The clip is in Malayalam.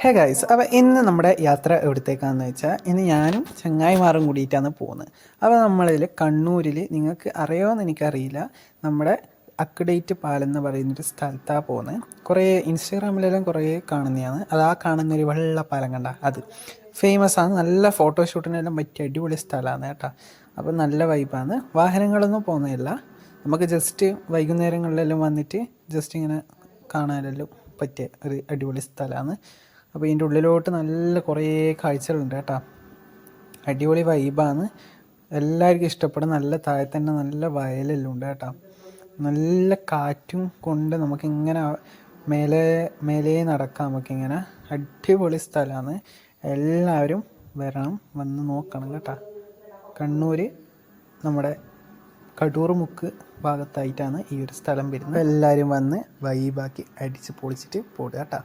ഹേ ഗൈസ് അപ്പോൾ ഇന്ന് നമ്മുടെ യാത്ര എവിടത്തേക്കാണെന്ന് വെച്ചാൽ ഇന്ന് ഞാനും ചങ്ങായിമാറും കൂടിയിട്ടാണ് പോകുന്നത് അപ്പോൾ നമ്മളിൽ കണ്ണൂരിൽ നിങ്ങൾക്ക് അറിയുമോയെന്ന് എനിക്കറിയില്ല. നമ്മുടെ അക്ഡേറ്റ് പാലം എന്ന് പറയുന്നൊരു സ്ഥലത്താണ് പോകുന്നത് കുറേ ഇൻസ്റ്റാഗ്രാമിലെല്ലാം കുറേ കാണുന്നതാണ്. അത് ആ കാണുന്ന ഒരു വെള്ള പാലം കണ്ട അത്. ഫേമസ് ആണ്. നല്ല ഫോട്ടോഷൂട്ടിനെല്ലാം പറ്റിയ അടിപൊളി സ്ഥലമാണ് കേട്ടോ. അപ്പോൾ നല്ല വൈബാണ് വാഹനങ്ങളൊന്നും പോകുന്നതല്ല നമുക്ക് ജസ്റ്റ് വൈകുന്നേരങ്ങളിലെല്ലാം വന്നിട്ട് ജസ്റ്റ് ഇങ്ങനെ കാണാനെല്ലാം പറ്റിയ ഒരു അടിപൊളി സ്ഥലമാണ്. അപ്പോൾ ഇതിന്റെ ഉള്ളിലോട്ട് നല്ല കുറേ കാഴ്ചകളുണ്ട് കേട്ടോ. അടിപൊളി വൈബാണ് എല്ലാവർക്കും ഇഷ്ടപ്പെടും. നല്ല താഴെ തന്നെ നല്ല വയലെല്ലാം ഉണ്ട് കേട്ടോ. നല്ല കാറ്റും കൊണ്ട് നമുക്കിങ്ങനെ മേലെ മേലേ നടക്കാം നമുക്കിങ്ങനെ. അടിപൊളി സ്ഥലമാണ്. എല്ലാവരും വരണം. വന്ന് നോക്കണം കേട്ടോ. കണ്ണൂർ നമ്മുടെ കടൂർ മുക്ക് ഭാഗത്തായിട്ടാണ് ഈ ഒരു സ്ഥലം വരുന്നത്. എല്ലാവരും വന്ന് വൈബാക്കി അടിച്ച് പൊളിച്ചിട്ട് പോടുക കേട്ടോ.